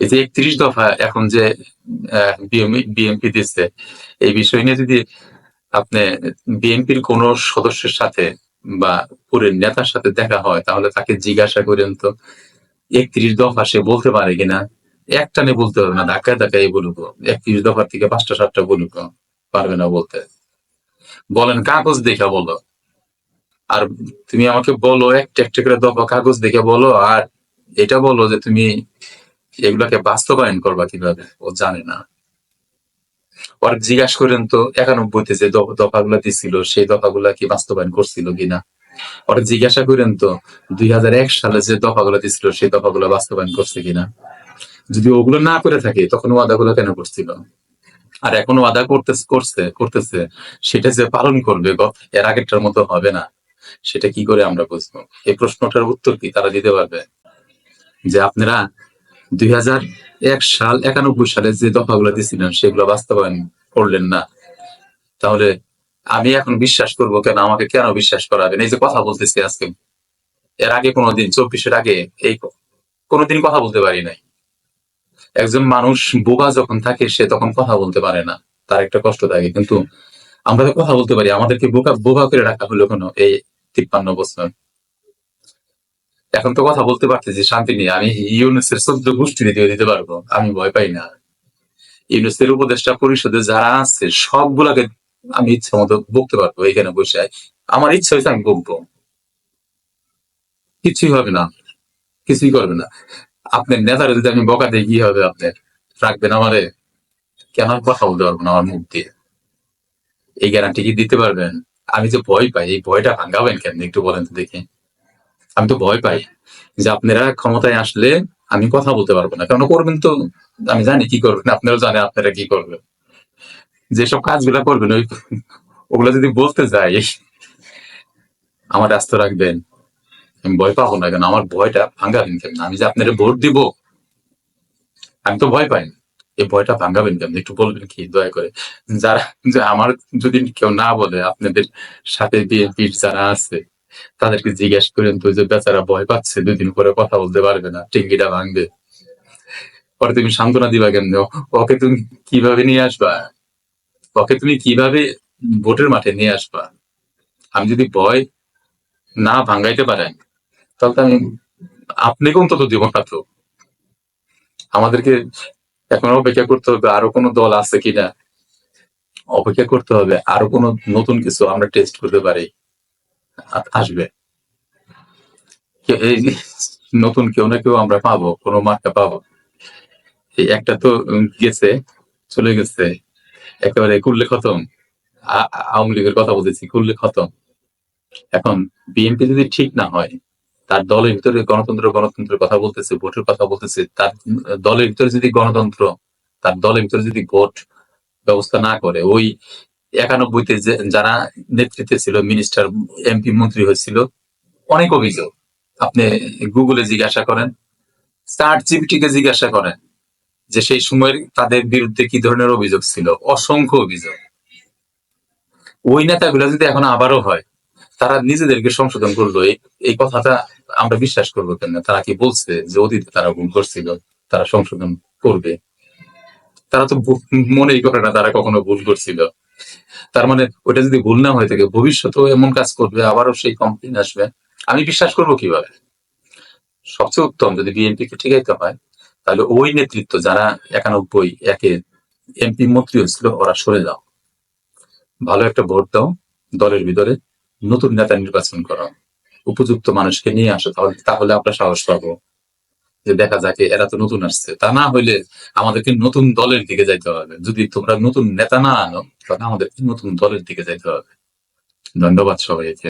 এই যে একত্রিশ দফা এখন যে বিএমপি দিচ্ছে, এই বিষয় নিয়ে যদি আপনি বিএনপির কোন সদস্যের সাথে বা পুরো নেতার সাথে দেখা হয়, তাহলে তাকে জিজ্ঞাসা করেন তো, একত্রিশ দফা সে বলতে পারে কিনা? একটানে বলতে পারবে না, ধাক্কায় ধাক্কায় বলুক একত্রিশ দফার থেকে পাঁচটা, সাতটা বলুক পারবে না বলতে। বলেন, কাগজ দেখা বলো। আর তুমি আমাকে বলো, একটা একটা করে দফা কাগজ দেখে বলো, আর এটা বলো যে তুমি এগুলাকে বাস্তবায়ন করবা কীভাবে? ও জানে না। ওর জিজ্ঞাসা করেন তো, একানব্বইতে যে দ- দফাগুলা দিছিল, সেই দফাগুলা কি বাস্তবায়ন করছিল কিনা? ওর জিজ্ঞাসা করেন তো, দুই সালে যে দফাগুলা দিছিল, সেই দফাগুলা বাস্তবায়ন করছে কিনা? যদি ওগুলো না করে থাকে, তখন ওয়াদাগুলো কেন করছিল? আর এখন ওয়াদা করতে করছে করতেছে, সেটা যে পালন করবে এর আগেরটার মতো হবে না। সেটা কি করে আমরা বুঝব? এই প্রশ্নটার উত্তর কি তারা দিতে পারবে? যে আপনারা দুই হাজার এক সাল, একানব্বই সালে যে দফাগুলো দিয়েছিলেন সেগুলো বাস্তবায়ন করলেন না। তাহলে আমি এখন বিশ্বাস করব কেন, আমাকে কেন বিশ্বাস করাবেন? এই যে কথা বলতেছি আজকে। এর আগে কোনোদিন, চব্বিশের আগে এই কোনোদিন কথা বলতে পারি নাই। একজন মানুষ বোবা যখন থাকে, সে তখন কথা বলতে পারে না। তার একটা কষ্ট থাকে। কিন্তু আমরা তো কথা বলতে পারি, আমাদেরকে বোকা বোবা করে রাখা হলো কোনো এই তিপ্পান্ন বছর? এখন তো কথা বলতে পারতেছি, শান্তি নিয়ে আমি ইউনুসের চোদ্দ গোষ্ঠী দিয়ে দিতে পারব, আমি ভয় পাই না। ইউনুসের উপদেষ্টা পরিষদে যারা আছে, সবগুলাকে আমি ইচ্ছা মতো বকতে পারব এখানে বসে। আমার ইচ্ছা হয়েছে আমি বকবো। কিছুই হবে না, কিছুই করবে না। আপনার নেতারা যদি আমি বকা দিই, কি হবে আপনার? রাখবেন আমারে? কেন কথা বলতে পারব না আমার মুখ দিয়ে? এই গ্যারান্টি কি দিতে পারবেন? আমি যে ভয় পাই, এই ভয়টা ভাঙ্গাবেন কেন একটু বলেন তো দেখি। আমি তো ভয় পাই যে আপনারা ক্ষমতায় আসলে আমি কথা বলতে পারব না। কারণ করবেন তো, আমি জানি কি করবেন আপনারা জানেন আপনারা কি করবেন। যেসব কাজগুলা করবেন, ওই ওগুলো যদি বলতে যাই, আমার রাস্তা রাখবেন। আমি ভয় পাবো না কেন আমার ভয়টা ভাঙ্গাবেন কেন আমি যে আপনারা ভোট দিব, আমি তো ভয় পাই এই ভয়টা ভাঙ্গাবেন কেন একটু বলবেন কি, দয়া করে। যারা আমার যদি কেউ না বলে, আপনাদের সাথে বিএনপির যারা আছে তাদেরকে জিজ্ঞেস করেন, তো যে বেচারা ভয় পাচ্ছে, দুদিন পরে কথা বলতে পারবে না, টিঙ্গিটা ভাঙবে। পরে তুমি সান্ত্বনা দিবা কেন ওকে তুমি কীভাবে নিয়ে আসবা? ওকে তুমি কীভাবে ভোটের মাঠে নিয়ে আসবা? আমি যদি ভয় না ভাঙ্গাইতে পারেন তাহলে তো আমি আপনাকে অন্তত দিব না তো। আমাদেরকে এখন অপেক্ষা করতে হবে, আরও কোনো দল আছে কিনা? অপেক্ষা করতে হবে, আরও কোনো নতুন কিছু আমরা টেস্ট করতে পারি। আসবে। নতুন কেউ না কেউ আমরা পাবো, কোনো মার্কা পাবো। একটা তো গেছে, চলে গেছে। একেবারে কুল্লে খতম। আওয়ামী লীগের কথা বলতেছি, কুল্লে খতম। এখন বিএনপি যদি ঠিক না হয়, তার দলের ভিতরে গণতন্ত্র, গণতন্ত্রের কথা বলতেছে, ভোটের কথা বলতেছে, তার দলের ভিতরে যদি গণতন্ত্র, তার দলের ভিতরে যদি ভোট ব্যবস্থা না করে, ওই একানব্বইতে যারা নেতৃত্বে ছিল মিনিস্টার এমপি মন্ত্রী হয়েছিল, অনেক অভিযোগ। আপনি গুগলে জিজ্ঞাসা করেন চার্ট জিপিটিকে জিজ্ঞাসা করেন যে সেই সময় তাদের বিরুদ্ধে কি ধরনের অভিযোগ ছিল। অসংখ্য অভিযোগ। ওই নেতাগুলো যদি এখন আবারও হয়, তারা নিজেদেরকে সংশোধন করল। এই কথাটা আমরা বিশ্বাস করব কেন? তারা কি বলছে যে অতীতে তারা ভুল করছিল, তারা সংশোধন করবে? তারা তো মনেই করে না তারা কখনো ভুল করছিল। তার মানে ওটা যদি ভুল না হয়ে থাকে, ভবিষ্যতেও এমন কাজ করবে, আবারও সেই কমপ্লেন আসবে। আমি বিশ্বাস করব কীভাবে? সবচেয়ে উত্তম, যদি বিএনপি কে ঠিকাইতে হয়, তাহলে ওই নেতৃত্ব যারা একানব্বই, একে এমপি মন্ত্রী হয়েছিল, ওরা সরে যাও। ভালো একটা ভোট দাও, দলের ভিতরে নতুন নেতা নির্বাচন করো। উপযুক্ত মানুষকে নিয়ে আসো, তাহলে তাহলে আমরা সাহস পাবো। যে দেখা যাকে এরা তো নতুন আসছে। তা না হইলে আমাদেরকে নতুন দলের দিকে যাইতে হবে। যদি তোমরা নতুন নেতা না আনো, তাহলে আমাদেরকে নতুন দলের দিকে যাইতে হবে। ধন্যবাদ সবাইকে।